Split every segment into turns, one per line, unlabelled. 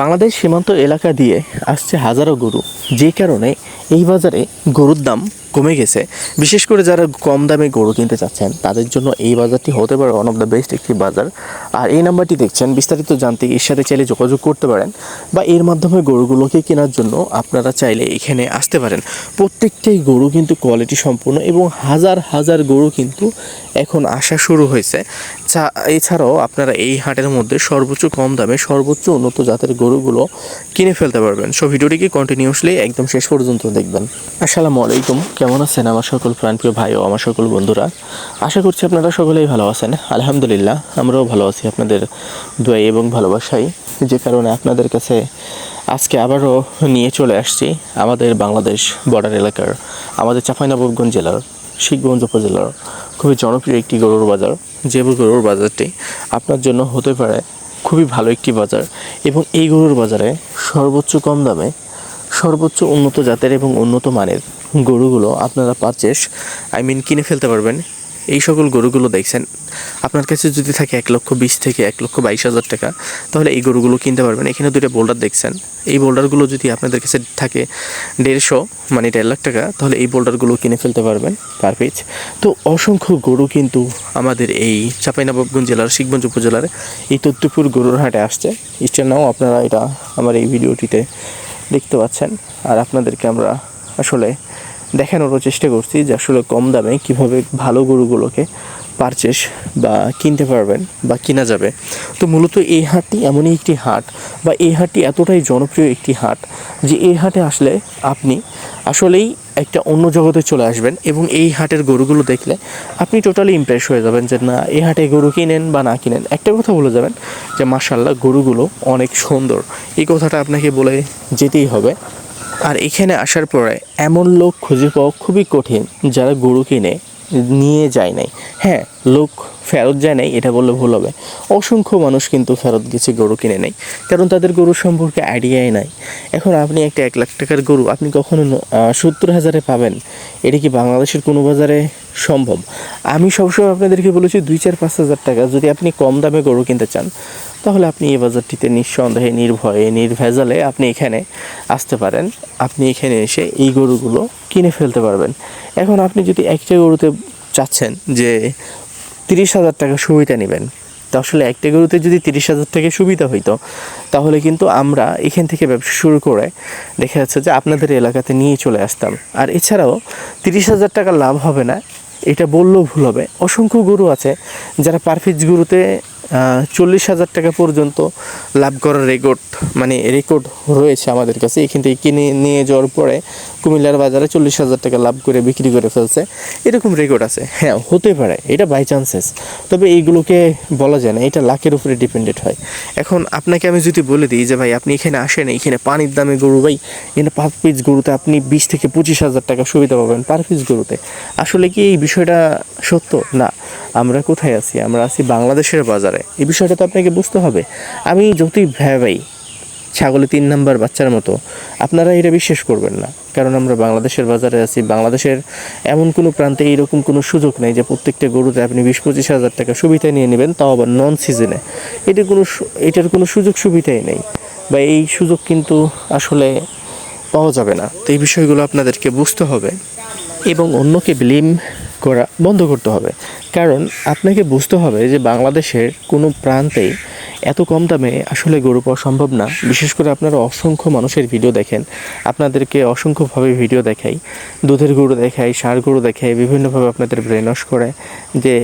বাংলাদেশ সীমান্ত এলাকা দিয়ে আসছে হাজারো গরু। যে কারণে এই বাজারে গরুর দাম কমে গেছে। বিশেষ করে যারা কম দামে গরু কিনতে চাচ্ছেন, তাদের জন্য এই বাজারটি হতে পারে ওয়ান অফ দ্য বেস্ট একটি বাজার। আর এই নাম্বারটি দেখছেন, বিস্তারিত জানতে এর সাথে চাইলে যোগাযোগ করতে পারেন বা এর মাধ্যমে গরুগুলোকে কেনার জন্য আপনারা চাইলে এখানে আসতে পারেন। প্রত্যেকটাই গরু কিন্তু কোয়ালিটি সম্পূর্ণ এবং হাজার হাজার গরু কিন্তু এখন আসা শুরু হয়েছে। এছাড়াও আপনারা এই হাটের মধ্যে সর্বোচ্চ কম দামে সর্বোচ্চ উন্নত জাতের গরুগুলো কিনে ফেলতে পারবেন। সো ভিডিওটিকে কন্টিনিউসলি একদম শেষ পর্যন্ত দেখবেন। আসসালামু আলাইকুম, কেমন আছেন আমার সকল প্রাণপ্রিয় ভাই ও আমার সকল বন্ধুরা? আশা করছি আপনারা সকলেই ভালো আছেন। আলহামদুলিল্লাহ, আমরাও ভালো আছি আপনাদের দোয়াই এবং ভালোবাসাই। যে কারণে আপনাদের কাছে আজকে আবারও নিয়ে চলে আসছি আমাদের বাংলাদেশ বর্ডার এলাকার, আমাদের চাঁপাইনবাবগঞ্জ জেলার শিখগঞ্জ উপজেলার খুবই জনপ্রিয় একটি গরুর বাজার। যে গরুর বাজারটি আপনার জন্য হতে পারে খুবই ভালো একটি বাজার এবং এই গরুর বাজারে সর্বোচ্চ কম দামে সর্বোচ্চ উন্নত জাতের এবং উন্নত মানের গরুগুলো আপনারা পারচেস আই মিন কিনে ফেলতে পারবেন। এই সকল গরুগুলো দেখছেন, আপনার কাছে যদি থাকে এক লক্ষ বিশ থেকে এক লক্ষ বাইশ হাজার টাকা, তাহলে এই গরুগুলো কিনতে পারবেন। এখানে দুটো বোল্ডার দেখছেন। এই বোল্ডারগুলো যদি আপনাদের কাছে থাকে দেড়শো মানে দেড় লাখ টাকা, তাহলে এই বোল্ডারগুলো কিনে ফেলতে পারবেন পার পিচ তো অসংখ্য গরু কিন্তু আমাদের এই চাঁপাইনবাবগঞ্জ জেলার, শিখগঞ্জ উপজেলার এই তত্ত্বপুর গরুর হাটে আসছে। ইস্টার নাও আপনারা এটা আমার এই ভিডিওটিতে দেখতে পাচ্ছেন। আর আপনাদেরকে আমরা আসলে দেখানোরও চেষ্টা করছি যে আসলে কম দামে কীভাবে ভালো গরুগুলোকে পারচেস বা কিনতে পারবেন বা কিনা যাবে। তো মূলত এই হাটটি এমনই একটি হাট বা এই হাটটি এতটাই জনপ্রিয় একটি হাট যে এই হাটে আসলে আপনি আসলেই একটা অন্য জগতে চলে আসবেন এবং এই হাটের গরুগুলো দেখলে আপনি টোটালি ইমপ্রেস হয়ে যাবেন যে না, এই হাটে গরু কিনেন বা না কিনেন। একটা কথা বলে যাবেন যে মার্শাল্লাহ গরুগুলো অনেক সুন্দর। এই কথাটা আপনাকে বলে যেতেই হবে। আর এখানে আসার পরে এমন লোক খুঁজে পাওয়া খুবই কঠিন যারা গরু কিনে নিয়ে যায় নাই। হ্যাঁ লোক ফেরত যায় নাই, এটা বললে ভুল হবে। অসংখ্য মানুষ কিন্তু ফেরত গেছে গরু কিনে নেয় কারণ তাদের গরু সম্পর্কে আইডিয়াই নাই। এখন আপনি একটা এক লাখ টাকার গরু, আপনি কখনো সত্তর হাজারে পাবেন, এটা কি বাংলাদেশের কোনো বাজারে সম্ভব? আমি সবসময় আপনাদেরকে বলেছি দুই চার পাঁচ হাজার টাকা, যদি আপনি কম দামে গরু কিনতে চান তাহলে আপনি এই বাজারটিতে নিঃসন্দেহে নির্ভয়ে, নির্ভেজালে আপনি এখানে আসতে পারেন। আপনি এখানে এসে এই গরুগুলো কিনে ফেলতে পারবেন। এখন আপনি যদি একটা গরুতে চাচ্ছেন যে তিরিশ হাজার টাকা সুবিধা নেবেন, তো আসলে একটা গরুতে যদি তিরিশ হাজার টাকা সুবিধা হইতো, তাহলে কিন্তু আমরা এখান থেকে ব্যবসা শুরু করে দেখা যাচ্ছে যে আপনাদের এলাকাতে নিয়ে চলে আসতাম। আর এছাড়াও তিরিশ হাজার টাকা লাভ হবে না, এটা বললেও ভুল হবে। অসংখ্য গরু আছে যারা পারফিজ গরুতে চল্লিশ হাজার টাকা পর্যন্ত লাভ করার রেকর্ড মানে রেকর্ড রয়েছে আমাদের কাছে। এখান থেকে কিনে নিয়ে যাওয়ার পরে কুমিল্লার বাজারে চল্লিশ হাজার টাকা লাভ করে বিক্রি করে ফেলছে। এরকম রেকর্ড আছে। হ্যাঁ হতে পারে। এটা বাই চান্সেস তবে এইগুলোকে বলা যায় না। এটা লাখের উপরে ডিপেন্ডেড হয়। এখন আপনাকে আমি যদি বলে দিই যে, ভাই, আপনি এখানে আসেন, এখানে পানির দামে গরু, ভাই, এখানে পার পিস গরুতে আপনি বিশ থেকে পঁচিশ হাজার টাকা সুবিধা পাবেন পার পিস গরুতে। আসলে কি এই বিষয়টা সত্য? না। আমরা কোথায় আছি? আমরা আছি বাংলাদেশের বাজারে। এই বিষয়টা তো আপনাকে বুঝতে হবে। আমি যতই ভাই ছাগলে তিন নাম্বার বাচ্চার মতো, আপনারা এটা বিশ্বাস করবেন না। কারণ আমরা বাংলাদেশের বাজারে আছি, বাংলাদেশের এমন কোনো প্রান্তে এইরকম কোনো সুযোগ নেই যে প্রত্যেকটা গরুতে আপনি বিশ, পঁচিশ হাজার টাকা সুবিধা নিয়ে নেবেন, তাও আবার নন সিজনে এটার কোনো এটার কোনো সুযোগ সুবিধাই নেই। বা এই সুযোগ কিন্তু আসলে পাওয়া যাবে না। তো এই বিষয়গুলো আপনাদেরকে বুঝতে হবে। এবং অন্যকে ব্লেম করা বন্ধ করতে হবে। কারণ আপনাকে বুঝতে হবে যে বাংলাদেশের কোনো প্রান্তেই এত কম দামে আসলে গরু পাওয়া সম্ভব না। বিশেষ করে আপনারা অসংখ্য মানুষের ভিডিও দেখেন। আপনাদেরকে অসংখ্যভাবে ভিডিও দেখাই। দুধের গরু দেখাই সার গরু দেখাই, বিভিন্নভাবে আপনাদের ব্রেন ওয়াশ করে যে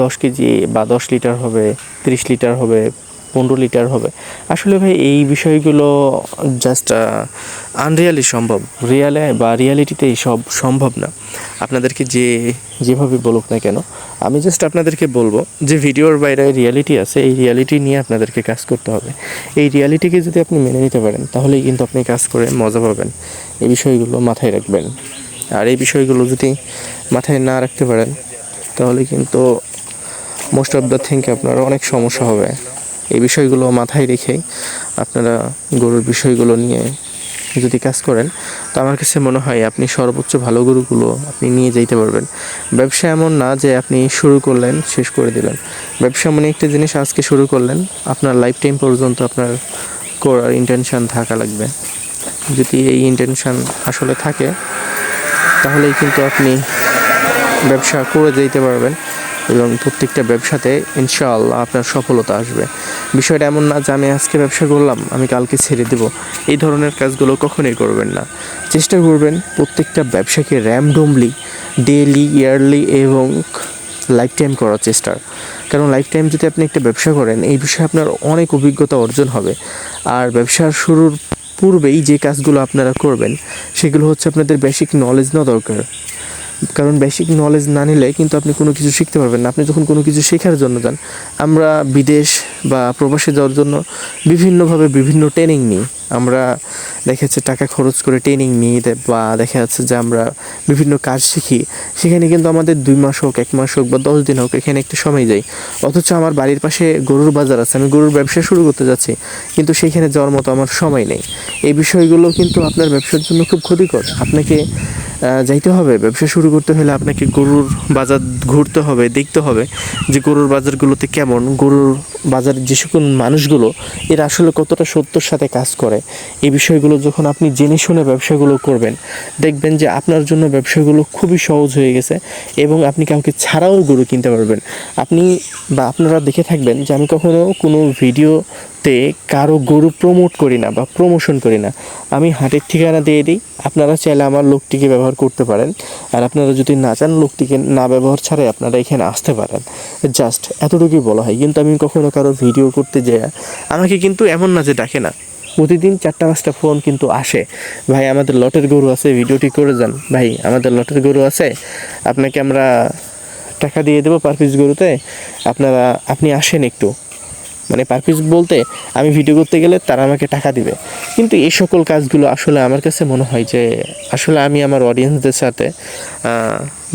দশ কেজি বা দশ লিটার হবে, তিরিশ লিটার হবে পনেরো লিটার হবে। আসলে ভাই, এই বিষয়গুলো জাস্ট আনরিয়ালি সম্ভব। রিয়ালে বা রিয়ালিটিতে সব সম্ভব না। আপনাদেরকে যে, যেভাবে বলুক না কেন, আমি জাস্ট আপনাদেরকে বলব যে ভিডিওর বাইরে রিয়ালিটি আছে, এই রিয়ালিটি নিয়ে আপনাদেরকে কাজ করতে হবে। এই রিয়ালিটিকে যদি আপনি মেনে নিতে পারেন, তাহলেই কিন্তু আপনি কাজ করে মজা পাবেন। এই বিষয়গুলো মাথায় রাখবেন। আর এই বিষয়গুলো যদি মাথায় না রাখতে পারেন, তাহলে কিন্তু মোস্ট অফ দ্য থিঙ্ক আপনার অনেক সমস্যা হবে। এই বিষয়গুলো মাথায় রেখেই আপনারা গরুর বিষয়গুলো নিয়ে যদি কাজ করেন, তো আমার কাছে মনে হয় আপনি সর্বোচ্চ ভালো গরুগুলো আপনি নিয়ে যেতে পারবেন। ব্যবসা এমন না যে আপনি শুরু করলেন, শেষ করে দিলেন। ব্যবসা এমন একটা জিনিস আজকে শুরু করলেন, আপনার লাইফ টাইম পর্যন্ত আপনার করার ইন্টেনশন থাকা লাগবে। যদি এই ইন্টেনশন আসলে থাকে, তাহলেই কিন্তু আপনি ব্যবসা করে যেতে পারবেন। এবং প্রত্যেকটা ব্যবসাতে ইনশাআল্লাহ আপনার সফলতা আসবে। বিষয়টা এমন না যে আমি আজকে ব্যবসা করলাম, আমি কালকে ছেড়ে দেব। এই ধরনের কাজগুলো কখনোই করবেন না। চেষ্টা করবেন প্রত্যেকটা ব্যবসাকে র্যামডমলি ডেলি ইয়ারলি এবং লাইফ টাইম করার চেষ্টা। কারণ লাইফ টাইম যদি আপনি একটা ব্যবসা করেন, এই বিষয়ে আপনার অনেক অভিজ্ঞতা অর্জন হবে। আর ব্যবসার শুরুর পূর্বেই যে কাজগুলো আপনারা করবেন, সেগুলো হচ্ছে আপনাদের বেসিক নলেজ নেওয়া দরকার। কারণ বেসিক নলেজ না নিলে কিন্তু আপনি কোনো কিছু শিখতে পারবেন না। আপনি যখন কোনো কিছু শেখার জন্য যান, আমরা বিদেশ বা প্রবাসে যাওয়ার জন্য বিভিন্নভাবে বিভিন্ন ট্রেনিং নিই। আমরা দেখা যাচ্ছে টাকা খরচ করে ট্রেনিং নিই বা দেখা যাচ্ছে যে আমরা বিভিন্ন কাজ শিখি। সেখানে কিন্তু আমাদের দুই মাস হোক, এক মাস হোক বা দশ দিন হোক, এখানে একটু সময় যাই অথচ আমার বাড়ির পাশে গরুর বাজার আছে, আমি গরুর ব্যবসা শুরু করতে যাচ্ছি, কিন্তু সেইখানে যাওয়ার মতো আমার সময় নেই। এই বিষয়গুলো কিন্তু আপনার ব্যবসার জন্য খুব ক্ষতিকর। আপনাকে যাইতে হবে, ব্যবসা শুরু করতে হলে আপনাকে গরুর বাজার ঘুরতে হবে, দেখতে হবে যে গরুর বাজারগুলোতে কেমন। গরুর বাজারের যে সকল মানুষগুলো, এরা আসলে কতটা সত্যর সাথে কাজ করে। এই বিষয়গুলো যখন আপনি জেনে শুনে ব্যবসাগুলো করবেন, দেখবেন যে আপনার জন্য ব্যবসাগুলো খুবই সহজ হয়ে গেছে এবং আপনি কাউকে ছাড়াও গরু কিনতে পারবেন। আপনি বা আপনারা দেখে থাকবেন যে আমি কখনো কোনো ভিডিওতে কারও গরু প্রমোট করি না বা প্রমোশন করি না, আমি হাটের ঠিকানা দিয়ে দিই। আপনারা চাইলে আমার লোকটিকে ব্যবহার করতে পারেন। আর আপনারা যদি না চান, লোকটিকে না ব্যবহার ছাড়াই আপনারা এখানে আসতে পারেন। জাস্ট এতটুকুই বলা হয়। কিন্তু আমি কখনো কারও ভিডিও করতে যাই আমাকে কিন্তু এমন না যে ডাকে না। প্রতিদিন চারটা, পাঁচটা ফোন কিন্তু আসে। ভাই, আমাদের লটের গরু আছে, ভিডিওটি করে যান। ভাই, আমাদের লটের গরু আছে, আপনাকে আমরা টাকা দিয়ে দেবো পার পিস গরুতে। আপনারা, আপনি আসেন একটু। মানে পার পিস বলতে আমি ভিডিও করতে গেলে তারা আমাকে টাকা দিবে। কিন্তু এই সকল কাজগুলো আসলে আমার কাছে মনে হয় যে আসলে আমি আমার অডিয়েন্সদের সাথে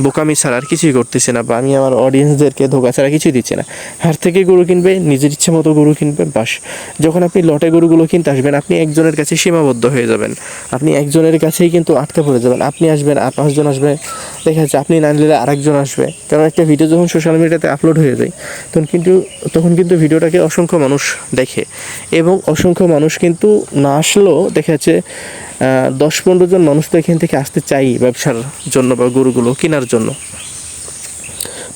বোকামি ছাড়া আর কিছুই করতেছি না বা আমি আমার অডিয়েন্সদেরকে ধোকা ছাড়া কিছুই দিচ্ছি না। হাট থেকে গরু কিনবে, নিজের ইচ্ছে মতো গরু কিনবে, বাস। যখন আপনি লটে গরুগুলো কিনতে আসবেন, আপনি একজনের কাছে সীমাবদ্ধ হয়ে যাবেন। আপনি একজনের কাছেই কিন্তু আটকে পড়ে যাবেন। আপনি আসবেন আর পাঁচজন আসবে, দেখা যাচ্ছে আপনি না নিলে আরেকজন আসবে। কারণ একটা ভিডিও যখন সোশ্যাল মিডিয়াতে আপলোড হয়ে যায়, তখন কিন্তু তখন কিন্তু ভিডিওটাকে অসংখ্য মানুষ দেখে। এবং অসংখ্য মানুষ কিন্তু না আসলেও দেখা যাচ্ছে দশ পনেরো জন মানুষ তো এখান থেকে আসতে চাই ব্যবসার জন্য বা গরুগুলো কেনার জন্য।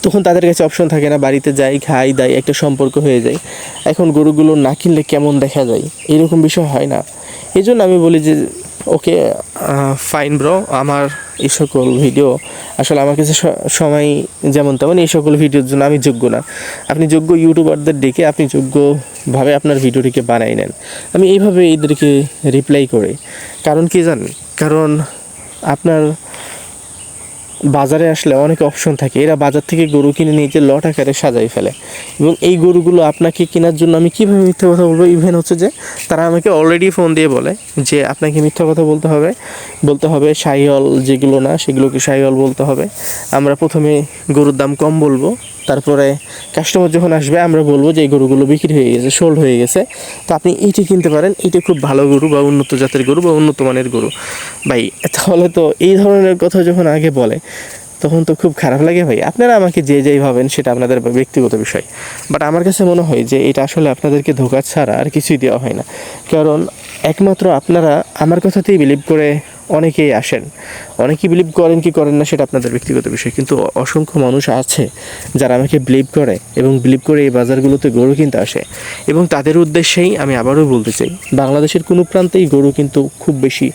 তখন তাদের কাছে অপশন থাকে না, বাড়িতে যাই, খাই, দাই, একটা সম্পর্ক হয়ে যায়। এখন গরুগুলো না কিনলে কেমন দেখা যায়? এরকম বিষয় হয় না। এই জন্য আমি বলি যে ওকে ফাইন ব্রো আমার এই সকল ভিডিও আসলে আমার কাছে সময় যেমন তেমন এই সকল ভিডিওর জন্য আমি যোগ্য না। আপনি যোগ্য ইউটিউবারদের ডেকে আপনি যোগ্যভাবে আপনার ভিডিওটিকে বানাই নেন। আমি এইভাবে এদেরকে রিপ্লাই করি। কারণ কি জানেন? কারণ আপনার বাজারে আসলে অনেক অপশন থাকে। এরা বাজার থেকে গরু কিনে নিয়ে যে লট আকারে সাজাই ফেলে। এবং এই গরুগুলো আপনাকে কেনার জন্য আমি কীভাবে মিথ্যা কথা বলব? ইভেন হচ্ছে যে, তারা আমাকে অলরেডি ফোন দিয়ে বলে যে, আপনাকে মিথ্যা কথা বলতে হবে। বলতে হবে সাইহল যেগুলো না, সেগুলোকে সাইহল বলতে হবে। আমরা প্রথমে গরুর দাম কম বলব। তারপরে কাস্টমার যখন আসবে, আমরা বলব যে এই গরুগুলো বিক্রি হয়ে গেছে সোল্ড হয়ে গেছে। তো আপনি এইটি কিনতে পারেন এটা খুব ভালো গরু বা উন্নত জাতের গরু বা উন্নত মানের গরু। ভাই, তাহলে তো এই ধরনের কথা যখন আগে বলে, তখন তো খুব খারাপ লাগে ভাই। আপনারা আমাকে যে যেই ভাবেন, সেটা আপনাদের ব্যক্তিগত বিষয়। বাট আমার কাছে মনে হয় যে এটা আসলে আপনাদেরকে ধোকা ছাড়া আর কিছুই দেওয়া হয় না। কারণ একমাত্র আপনারা আমার কথাতেই বিলিভ করে অনেকেই আসেন। অনেকেই বিলিভ করেন কি করেন না সেটা আপনাদের ব্যক্তিগত বিষয়। কিন্তু অসংখ্য মানুষ আছে যারা আমাকে বিলিভ করে এবং বিলিভ করে এই বাজারগুলোতে গরু কিনতে আসে। এবং তাদের উদ্দেশ্যেই আমি আবারও বলতে চাই, বাংলাদেশের কোনো প্রান্তেই গরু কিন্তু খুব বেশি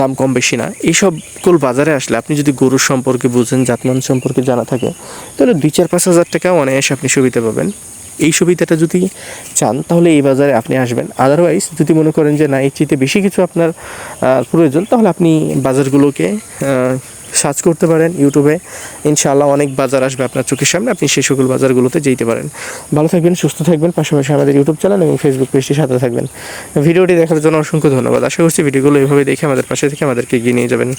দাম কম বেশি না। এই সকল বাজারে আসলে আপনি যদি গরুর সম্পর্কে বুঝেন, জাতমান সম্পর্কে জানা থাকে, তাহলে দুই চার পাঁচ হাজার টাকা অনায়াসে আপনি সুবিধা পাবেন। এই সুবিধাটা যদি চান, তাহলে এই বাজারে আপনি আসবেন। আদারওয়াইজ যদি মনে করেন যে না, এর চেয়ে বেশি কিছু আপনার প্রয়োজন, তাহলে আপনি বাজারগুলোকে সার্চ করতে পারেন ইউটিউবে। ইনশাআল্লাহ অনেক বাজার আসবে আপনার চোখের সামনে, আপনি সেই সকল বাজারগুলোতে যেতে পারেন। ভালো থাকবেন, সুস্থ থাকবেন, পাশাপাশি আমাদের ইউটিউব চ্যানেল এবং ফেসবুক পেজটির সাথে থাকবেন। ভিডিওটি দেখার জন্য অসংখ্য ধন্যবাদ। আশা করছি ভিডিওগুলো এভাবে দেখে আমাদের পাশে থেকে আমাদেরকে এগিয়ে নিয়ে যাবেন।